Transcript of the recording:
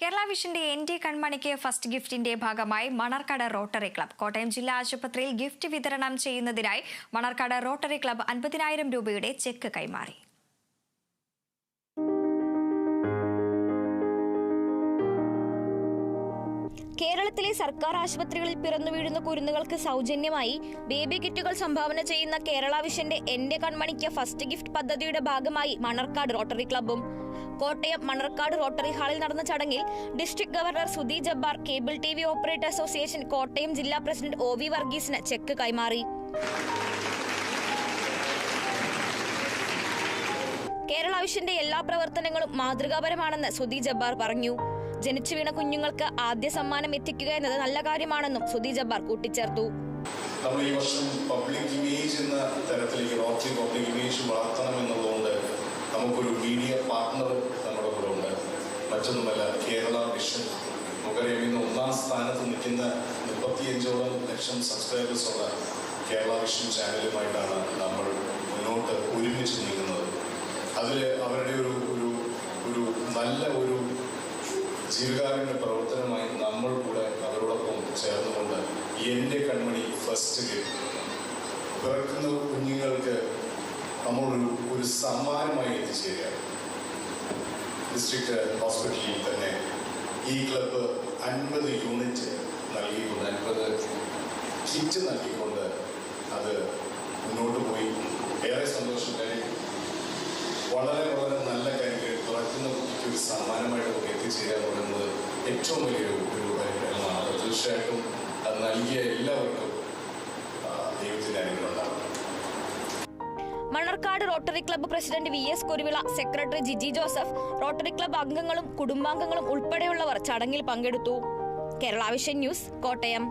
കേരള വിഷന്റെ N D കൺമണിക്ക് first ഗിഫ്റ്റിന്റെ ഭാഗമായി മണർക്കാട് റോട്ടറി ക്ലബ് കോട്ടയം ജില്ലാ ആശുപത്രിയിൽ ഗിഫ്റ്റ് വിതരണം ചെയ്യുന്നതിനായി മണർക്കാട് റോട്ടറി ക്ലബ് അൻപതിനായിരം രൂപയുടെ ചെക്ക് കൈമാറി. കേരളത്തിലെ സർക്കാർ ആശുപത്രികളിൽ പിറന്നു വീഴുന്ന കുരുന്നുകൾക്ക് സൗജന്യമായി ബേബി കിറ്റുകൾ സംഭാവന ചെയ്യുന്ന കേരള വിഷന്റെ എന്റെ കൺമണിക്ക് ഫസ്റ്റ് ഗിഫ്റ്റ് പദ്ധതിയുടെ ഭാഗമായി മണർക്കാട് റോട്ടറി ക്ലബ്ബും. കോട്ടയം മണർക്കാട് റോട്ടറി ഹാളിൽ നടന്ന ചടങ്ങിൽ district governor Sudhi Jabbar cable T V operator association Kottayam ജില്ലാ പ്രസിഡന്റ് ഒ വി വർഗീസിന് ചെക്ക് കൈമാറി. കേരള വിഷന്റെ എല്ലാ പ്രവർത്തനങ്ങളും മാതൃകാപരമാണെന്ന് സുധി ജബ്ബാർ പറഞ്ഞു. ജനിച്ചു വീണ കുഞ്ഞുങ്ങൾക്ക് ആദ്യ സമ്മാനം എത്തിക്കുക എന്നത് നല്ല കാര്യമാണെന്നും സുധി ജബ്ബാർ കൂട്ടിച്ചേർത്തു. നമ്മൾ ഈ വർഷം പബ്ലിക് ഇമേജ് എന്ന തരത്തിലേക്ക് റോട്ടറി പബ്ലിക് ഇമേജ് വളർത്തണം എന്നുള്ളതുകൊണ്ട് നമുക്കൊരു മീഡിയ പാർട്ണർ നമ്മുടെ കൂടെ ഉണ്ട്. മറ്റൊന്നുമല്ല കേരള വിഷൻ നമുക്കറിയാം ഇന്ന് ഒന്നാം സ്ഥാനത്ത് നിൽക്കുന്ന മുപ്പത്തിയഞ്ചോളം ലക്ഷം സബ്സ്ക്രൈബേഴ്സ് ഉള്ള കേരള വിഷൻ ചാനലുമായിട്ടാണ് നമ്മൾ മുന്നോട്ട് ഒരുമിച്ച് നീങ്ങുന്നത്. അതിൽ അവരുടെ ഒരു ഒരു നല്ല ഒരു ജീവകാരുണ്യ പ്രവർത്തനമായി നമ്മൾ കൂടെ അവരോടൊപ്പം ചേർന്നുകൊണ്ട് എന്റെ കൺമണി ഫസ്റ്റ് ഗിഫ്റ്റ് പിറക്കുന്ന കുഞ്ഞുങ്ങൾക്ക് നമ്മളൊരു ഒരു സമ്മാനമായി എത്തിച്ചേരുകയാണ്. ഡിസ്ട്രിക്ട് ഹോസ്പിറ്റലിൽ തന്നെ ഈ ക്ലബ്ബ് അൻപത് യൂണിറ്റ് നൽകിക്കൊണ്ട് അൻപത് കിറ്റ് നൽകിക്കൊണ്ട് അത് മുന്നോട്ട് പോയി. ഏറെ സന്തോഷം കാര്യം. വളരെ വളരെ നല്ല കാര്യങ്ങൾ തുറക്കുന്ന കുട്ടിക്ക് ഒരു സമ്മാനമായിട്ട് പറയുന്നത് ഏറ്റവും വലിയൊരു ഒരു പരിഗ്രഹമാണ് അത് തീർച്ചയായിട്ടും അത് നൽകിയ എല്ലാവർക്കും ദൈവത്തിന്റെ അനുഗ്രഹം ഉണ്ടാകും Manarcad rotary club president V S Kuruvila secretary Jiji Joseph rotary club അംഗങ്ങളും കുടുംബാംഗങ്ങളും ഉൾപ്പെടെയുള്ളവർ ചടങ്ങിൽ പങ്കെടുത്തു. കേരളാവിഷൻ ന്യൂസ് കോട്ടയം.